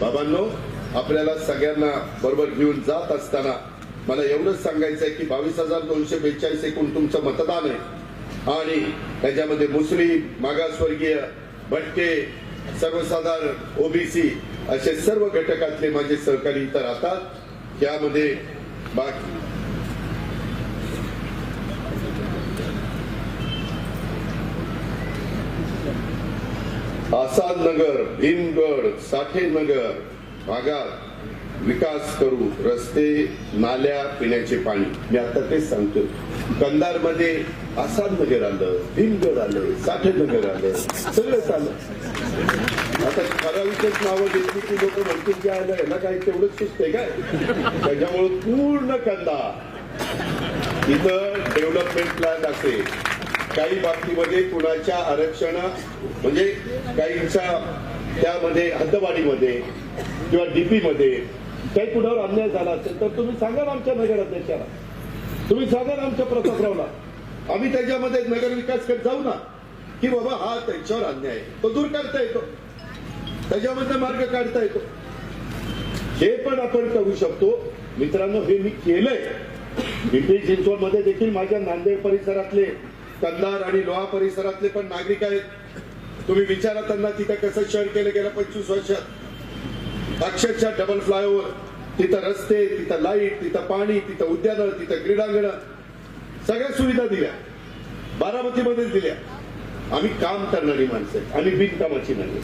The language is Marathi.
बाबांनो आपल्याला सगळ्यांना बरोबर घेऊन जात असताना मला एवढंच सांगायचं आहे की बावीस हजार दोनशे बेचाळीस एकूण तुमचं मतदान आहे. आणि त्याच्यामध्ये मुस्लिम मागासवर्गीय भटके सर्वसाधारण ओबीसी असे सर्व घटकातले माझे सहकारी इथं राहतात. त्यामध्ये आसादनगर आसाद नगर भीमगड साठे नगर भागात विकास करू रस्ते नाल्या पिण्याचे पाणी. मी आता तेच सांगतो कंधारमध्ये आसाद नगर आलं भीमगड आलं साठे नगर आलं सगळंच आलं आता ठराविकच नावं घेतली की लोक म्हणतील की आलं याला काय तेवढंच सुचते काय? त्याच्यामुळे पूर्ण कंदा इथं डेव्हलपमेंट प्लॅन असेल. काही बाबतीमध्ये कुणाच्या आरक्षण म्हणजे काहींच्या त्यामध्ये हद्दवाडीमध्ये किंवा डीपीमध्ये काही कुणावर अन्याय झाला असेल तर तुम्ही सांगा ना आमच्या नगराध्यक्षाला. तुम्ही सांगा ना आमच्या प्रतापरावला. आम्ही त्याच्यामध्ये नगर विकास करत जाऊ ना की बाबा हा त्यांच्यावर अन्याय आहे. तो दूर करता येतो. त्याच्यामध्ये मार्ग काढता येतो. हे पण आपण करू शकतो. मित्रांनो हे मी केलंय. पिंपरी चिंचवडमध्ये देखील माझ्या नांदेड परिसरातले कंधार आणि लोहा परिसरातले पण नागरिक आहेत. तुम्ही विचारा त्यांना तिथं कसं शहर केलं गेलं पंचवीस वर्षात अक्षरशः डबल फ्लायओव्हर तिथं रस्ते तिथं लाइट तिथं पाणी तिथं उद्यानं तिथं क्रीडांगण. सगळ्या सुविधा दिल्या. बारामतीमध्येच दिल्या. आम्ही काम करणारी माणसं आणि बिनकामाची नाही.